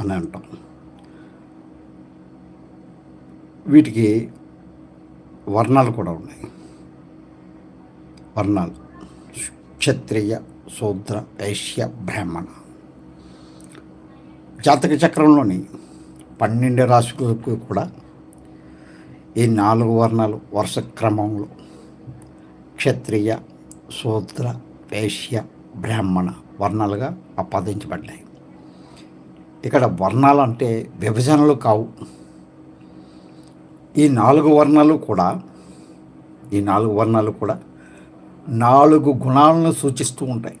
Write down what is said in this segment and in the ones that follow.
అని అంటాం. వీటికి వర్ణాలు కూడా ఉన్నాయి. వర్ణాలు. క్షత్రియ శూద్ర వైశ్య బ్రాహ్మణ. జాతక చక్రంలోని పన్నెండు రాశులకు కూడా ఈ నాలుగు వర్ణాలు వరుస క్రమంలో. క్షత్రియ శూద్ర వేశ్య బ్రాహ్మణ వర్ణాలుగా ఆపాదించబడ్డాయి. ఇక్కడ వర్ణాలు అంటే విభజనలు కావు. ఈ నాలుగు వర్ణాలు కూడా ఈ నాలుగు వర్ణాలు కూడా నాలుగు గుణాలను సూచిస్తూ ఉంటాయి.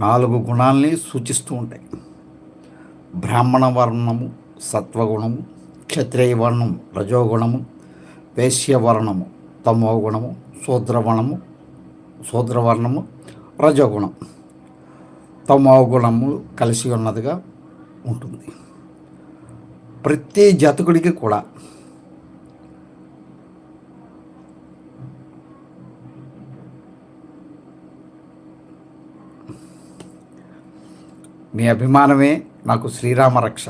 నాలుగు గుణాలని సూచిస్తూ ఉంటాయి. బ్రాహ్మణ వర్ణము సత్వగుణము క్షత్రియ వర్ణము రజోగుణము వేశ్యవర్ణము తమో గుణము శూద్రవర్ణము శూద్రవర్ణము రజోగుణం. తమో గుణము కలిసి ఉన్నదిగా ఉంటుంది. ప్రతి జాతకుడికి కూడా మీ అభిమానమే నాకు శ్రీరామ రక్ష.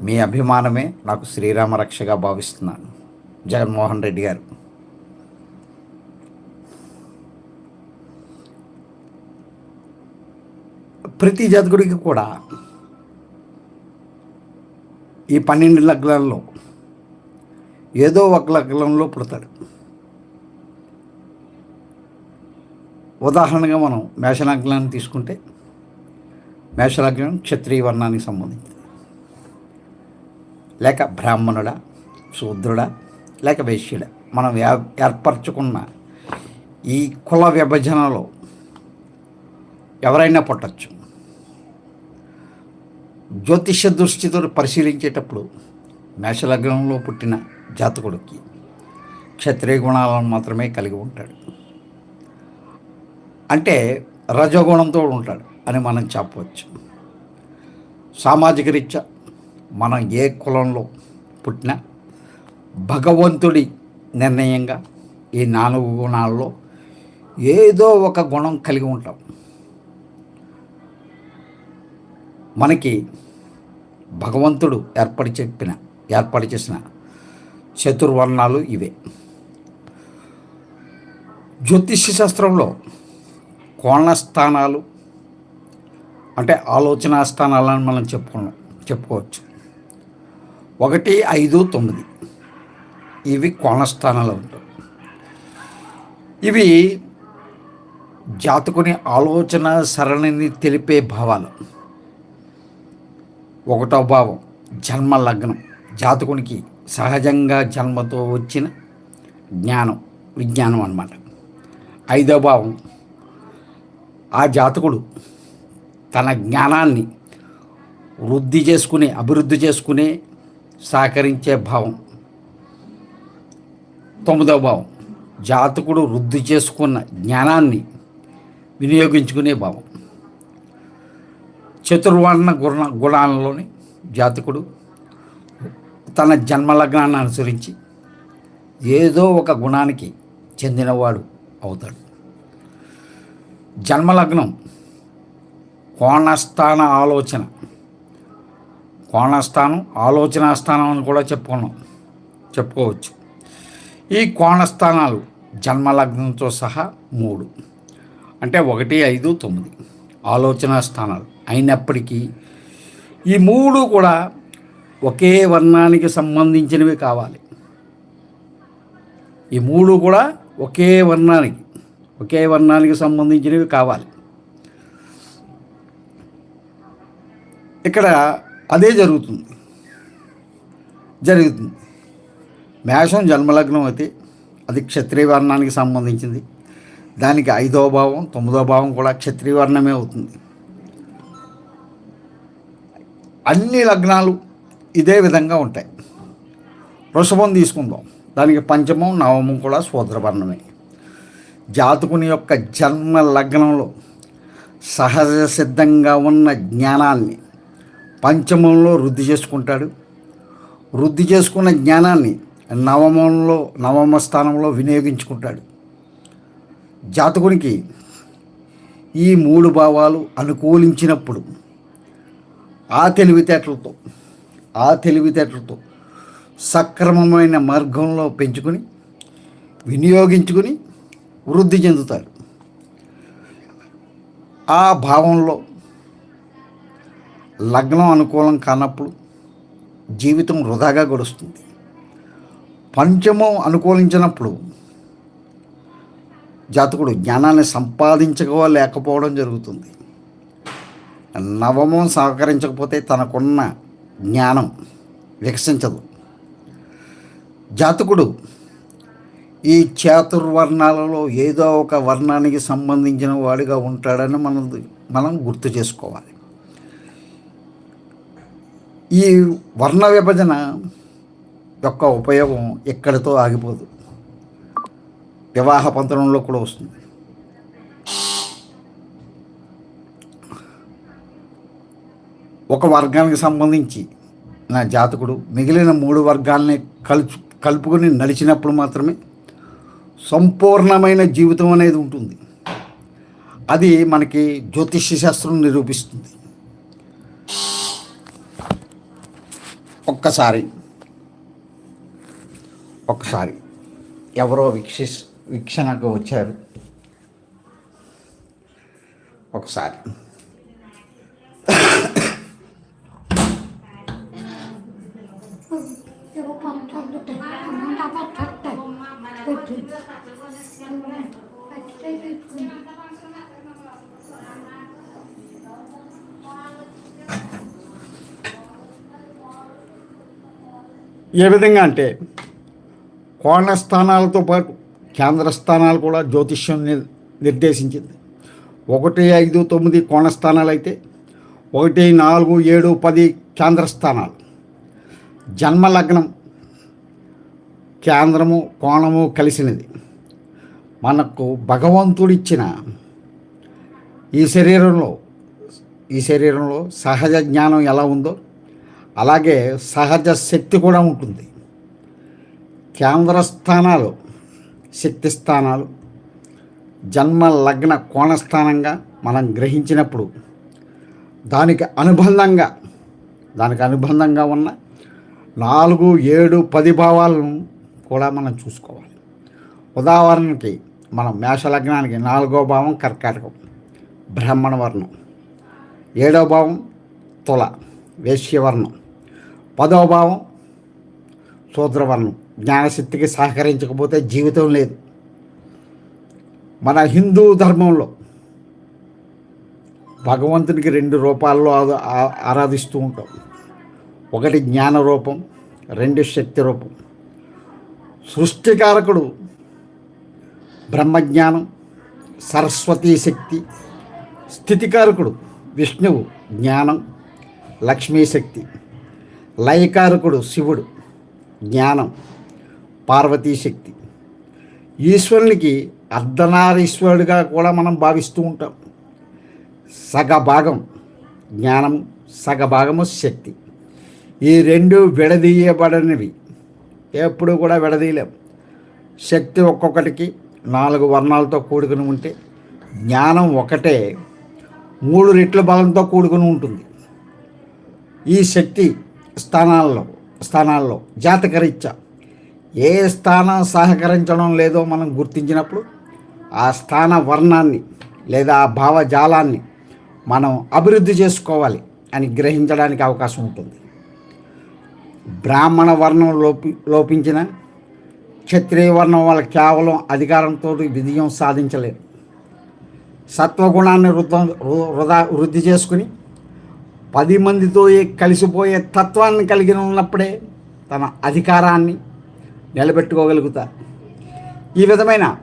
మీ అభిమానమే నాకు శ్రీరామ రక్షగా భావిస్తున్నాను. జగన్మోహన్ రెడ్డి గారు. ప్రతి జాతకుడికి కూడా ఈ పన్నెండు లగ్నాల్లో ఏదో ఒక లగ్నంలో పుడతాడు. ఉదాహరణగా మనం మేషలగ్నాన్ని తీసుకుంటే మేషలగ్నం క్షత్రియ వర్ణానికి సంబంధించింది. లేక బ్రాహ్మణుడా శూద్రుడా లేక వైశ్యుడా. మనం ఏ- ఏర్పరచుకున్న ఈ కుల విభజనలో ఎవరైనా పుట్టచ్చు. జ్యోతిష దృష్టితో పరిశీలించేటప్పుడు మేషలగ్నంలో పుట్టిన జాతకుడికి క్షత్రియ గుణాలను మాత్రమే కలిగి ఉంటాడు. అంటే రజోగుణంతో ఉంటాడు అని మనం చెప్పవచ్చు. సామాజిక రీత్యా మనం ఏ కులంలో పుట్టినా భగవంతుడి నిర్ణయంగా ఈ నాలుగు గుణాల్లో ఏదో ఒక గుణం కలిగి ఉంటాం. మనకి భగవంతుడు ఏర్పడి చెప్పిన ఏర్పాటు చేసిన చతుర్వర్ణాలు ఇవే. జ్యోతిష్య శాస్త్రంలో కోణస్థానాలు అంటే ఆలోచనా స్థానాలని మనం చెప్పుకున్నాం చెప్పుకోవచ్చు. ఒకటి ఐదు తొమ్మిది. ఇవి కోణస్థానాలు ఉంటాయి ఇవి జాతకుని ఆలోచన సరళిని తెలిపే భావాలు. ఒకటో భావం జన్మ లగ్నం. జాతకునికి సహజంగా జన్మతో వచ్చిన జ్ఞానం విజ్ఞానం అన్నమాట. ఐదో భావం ఆ జాతకుడు తన జ్ఞానాన్ని వృద్ధి చేసుకునే అభివృద్ధి చేసుకునే సహకరించే భావం. తొమ్మిదవ భావం జాతకుడు వృద్ధి చేసుకున్న జ్ఞానాన్ని వినియోగించుకునే భావం. చతుర్వర్ణ గుణ గుణాలలోని జాతకుడు. తన జన్మలగ్నాన్ని అనుసరించి ఏదో ఒక గుణానికి చెందినవాడు అవుతాడు. జన్మలగ్నం కోణస్థాన ఆలోచన. కోణస్థానం ఆలోచనా స్థానం అని కూడా చెప్పుకున్నాం. చెప్పుకోవచ్చు. ఈ కోణస్థానాలు జన్మలగ్నంతో సహా మూడు. అంటే ఒకటి ఐదు తొమ్మిది. ఆలోచనా స్థానాలు. అయినప్పటికీ ఈ మూడు కూడా ఒకే వర్ణానికి సంబంధించినవి కావాలి. ఈ మూడు కూడా ఒకే వర్ణానికి ఒకే వర్ణానికి సంబంధించినవి కావాలి. ఇక్కడ అదే జరుగుతుంది. జరుగుతుంది. మేషం జన్మలగ్నం అయితే అది క్షత్రియ వర్ణానికి సంబంధించింది. దానికి ఐదో భావం తొమ్మిదో భావం కూడా క్షత్రియ వర్ణమే అవుతుంది. అన్ని లగ్నాలు ఇదే విధంగా ఉంటాయి. వృషభం తీసుకుందాం. దానికి పంచమం నవమం కూడా శూద్రవర్ణమే జాతకుని యొక్క జన్మ లగ్నంలో సహజ సిద్ధంగా ఉన్న జ్ఞానాన్ని పంచమంలో వృద్ధి చేసుకుంటాడు. వృద్ధి చేసుకున్న జ్ఞానాన్ని నవమంలో నవమ స్థానంలో వినియోగించుకుంటాడు. జాతకునికి ఈ మూడు భావాలు అనుకూలించినప్పుడు ఆ తెలివితేటలతో ఆ తెలివితేటలతో సక్రమమైన మార్గంలో పెంచుకొని వినియోగించుకుని వృద్ధి చెందుతారు. ఆ భావంలో లగ్నం అనుకూలం కానప్పుడు జీవితం వృధాగా గడుస్తుంది. పంచమం అనుకూలించినప్పుడు జాతకుడు జ్ఞానాన్ని సంపాదించలేకపోవడం జరుగుతుంది. నవమం సహకరించకపోతే తనకున్న జ్ఞానం వికసించదు. జాతకుడు ఈ చాతుర్వర్ణాలలో ఏదో ఒక వర్ణానికి సంబంధించిన వాడిగా ఉంటాడని మనం మనం గుర్తు చేసుకోవాలి. ఈ వర్ణ విభజన యొక్క ఉపయోగం ఎక్కడితో ఆగిపోదు. వివాహ పంతరంలో కూడా వస్తుంది. ఒక వర్గానికి సంబంధించి నా జాతకుడు మిగిలిన మూడు వర్గాలని కలుపు కలుపుకొని నడిచినప్పుడు మాత్రమే సంపూర్ణమైన జీవితం అనేది ఉంటుంది. అది మనకి జ్యోతిష్య శాస్త్రం నిరూపిస్తుంది. ఒక్కసారి ఒక్కసారి ఎవరో వీక్షి వీక్షణకు వచ్చారు. ఒకసారి. ఏ విధంగా అంటే కోణ స్థానాలతో పాటు కేంద్ర స్థానాలు కూడా జ్యోతిష్యం నిర్దేశించింది. ఒకటి ఐదు తొమ్మిది కోణ స్థానాలు అయితే ఒకటి నాలుగు ఏడు పది కేంద్ర స్థానాలు జన్మ లగ్నం కేంద్రము కోణము కలిసినది. మనకు భగవంతుడిచ్చిన ఈ శరీరంలో ఈ శరీరంలో సహజ జ్ఞానం ఎలా ఉందో అలాగే సహజ శక్తి కూడా ఉంటుంది. కేంద్ర స్థానాలు శక్తి స్థానాలు జన్మ లగ్న కోణస్థానంగా మనం గ్రహించినప్పుడు దానికి అనుబంధంగా దానికి అనుబంధంగా ఉన్న నాలుగు ఏడు పది భావాలను కూడా మనం చూసుకోవాలి. ఉదాహరణకి మనం మేషలగ్నానికి నాలుగో భావం కర్కాటకం బ్రాహ్మణ వర్ణం ఏడో భావం తుల వేశ్యవర్ణం. పదో భావం శూద్రవర్ణం. జ్ఞానశక్తికి సహకరించకపోతే జీవితం లేదు. మన హిందూ ధర్మంలో భగవంతునికి రెండు రూపాల్లో ఆరాధిస్తూ ఉంటాం. ఒకటి జ్ఞాన రూపం రెండు శక్తి రూపం సృష్టికారకుడు బ్రహ్మజ్ఞానం సరస్వతీ శక్తి స్థితికారకుడు విష్ణువు జ్ఞానం లక్ష్మీ శక్తి లయకారకుడు శివుడు జ్ఞానం పార్వతీ శక్తి. ఈశ్వరునికి అర్ధనారీశ్వరుడిగా కూడా మనం భావిస్తూ ఉంటాం. సగభాగం జ్ఞానం సగభాగము శక్తి. ఈ రెండు విడదీయబడినవి. ఎప్పుడూ కూడా విడదీయలేం. శక్తి ఒక్కొక్కటికి నాలుగు వర్ణాలతో కూడుకుని ఉంటే జ్ఞానం ఒకటే మూడు రెట్ల బలంతో కూడుకుని ఉంటుంది. ఈ శక్తి స్థానాల్లో స్థానాల్లో జాతకరీత్యా ఏ స్థానం సహకరించడం లేదో మనం గుర్తించినప్పుడు ఆ స్థాన వర్ణాన్ని లేదా ఆ భావజాలాన్ని మనం అభివృద్ధి చేసుకోవాలి అని గ్రహించడానికి అవకాశం ఉంటుంది. బ్రాహ్మణ వర్ణం లోపి లోపించిన క్షత్రియ వర్ణం వాళ్ళ కేవలం అధికారంతో విజయం సాధించలేరు సత్వగుణాన్ని వృద్ధ వృధా వృద్ధి చేసుకుని పది మందితో కలిసిపోయే తత్వాన్ని కలిగి ఉన్నప్పుడే తన అధికారాన్ని నిలబెట్టుకోగలుగుతారు. ఈ విధమైన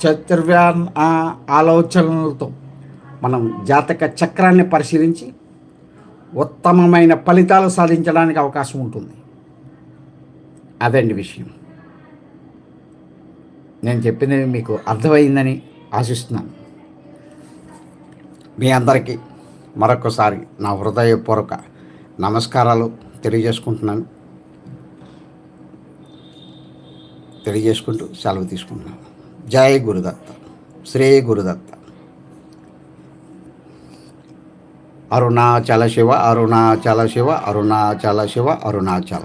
చతుర్వ్యా ఆలోచనలతో మనం జాతక చక్రాన్ని పరిశీలించి ఉత్తమమైన ఫలితాలు సాధించడానికి అవకాశం ఉంటుంది. అదండి విషయం. నేను చెప్పింది మీకు అర్థమైందని ఆశిస్తున్నాను. మీ అందరికీ మరొకసారి నా హృదయపూర్వక నమస్కారాలు తెలియజేసుకుంటున్నాను. తెలియజేసుకుంటూ సెలవు తీసుకుంటున్నాను. జై గురుదత్త. శ్రీ గురుదత్త. ಅರುಣಾಚಲ ಶಿವ ಅರುಣಾಚಲ ಶಿವ ಅರುಣಾಚಲ ಶಿವ ಅರುಣಾಚಲ